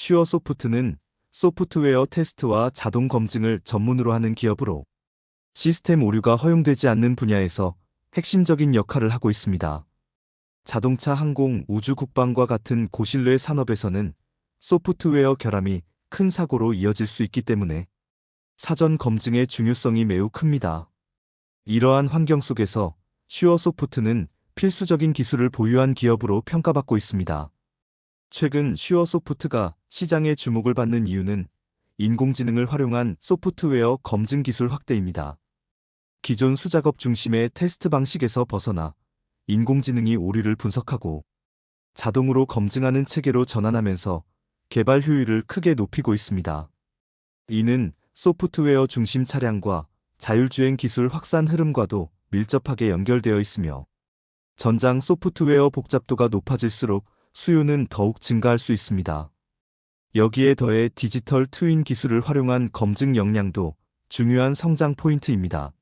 슈어소프트는 소프트웨어 테스트와 자동 검증을 전문으로 하는 기업으로 시스템 오류가 허용되지 않는 분야에서 핵심적인 역할을 하고 있습니다. 자동차, 항공, 우주 국방과 같은 고신뢰 산업에서는 소프트웨어 결함이 큰 사고로 이어질 수 있기 때문에 사전 검증의 중요성이 매우 큽니다. 이러한 환경 속에서 슈어소프트는 필수적인 기술을 보유한 기업으로 평가받고 있습니다. 최근 슈어소프트가 시장의 주목을 받는 이유는 인공지능을 활용한 소프트웨어 검증 기술 확대입니다. 기존 수작업 중심의 테스트 방식에서 벗어나 인공지능이 오류를 분석하고 자동으로 검증하는 체계로 전환하면서 개발 효율을 크게 높이고 있습니다. 이는 소프트웨어 중심 차량과 자율주행 기술 확산 흐름과도 밀접하게 연결되어 있으며 전장 소프트웨어 복잡도가 높아질수록 수요는 더욱 증가할 수 있습니다. 여기에 더해 디지털 트윈 기술을 활용한 검증 역량도 중요한 성장 포인트입니다.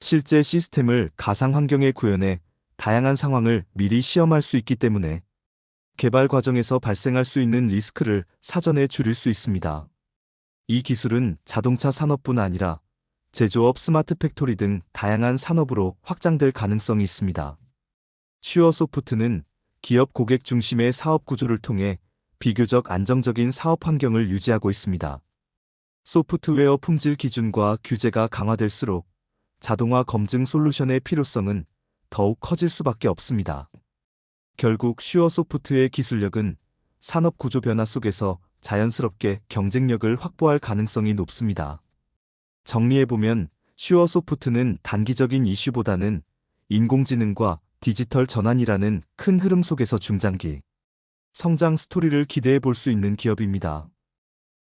실제 시스템을 가상 환경에 구현해 다양한 상황을 미리 시험할 수 있기 때문에 개발 과정에서 발생할 수 있는 리스크를 사전에 줄일 수 있습니다. 이 기술은 자동차 산업뿐 아니라 제조업 스마트 팩토리 등 다양한 산업으로 확장될 가능성이 있습니다. 슈어소프트는 기업 고객 중심의 사업 구조를 통해 비교적 안정적인 사업 환경을 유지하고 있습니다. 소프트웨어 품질 기준과 규제가 강화될수록 자동화 검증 솔루션의 필요성은 더욱 커질 수밖에 없습니다. 결국 슈어 소프트의 기술력은 산업 구조 변화 속에서 자연스럽게 경쟁력을 확보할 가능성이 높습니다. 정리해보면 슈어 소프트는 단기적인 이슈보다는 인공지능과 디지털 전환이라는 큰 흐름 속에서 중장기 성장 스토리를 기대해 볼 수 있는 기업입니다.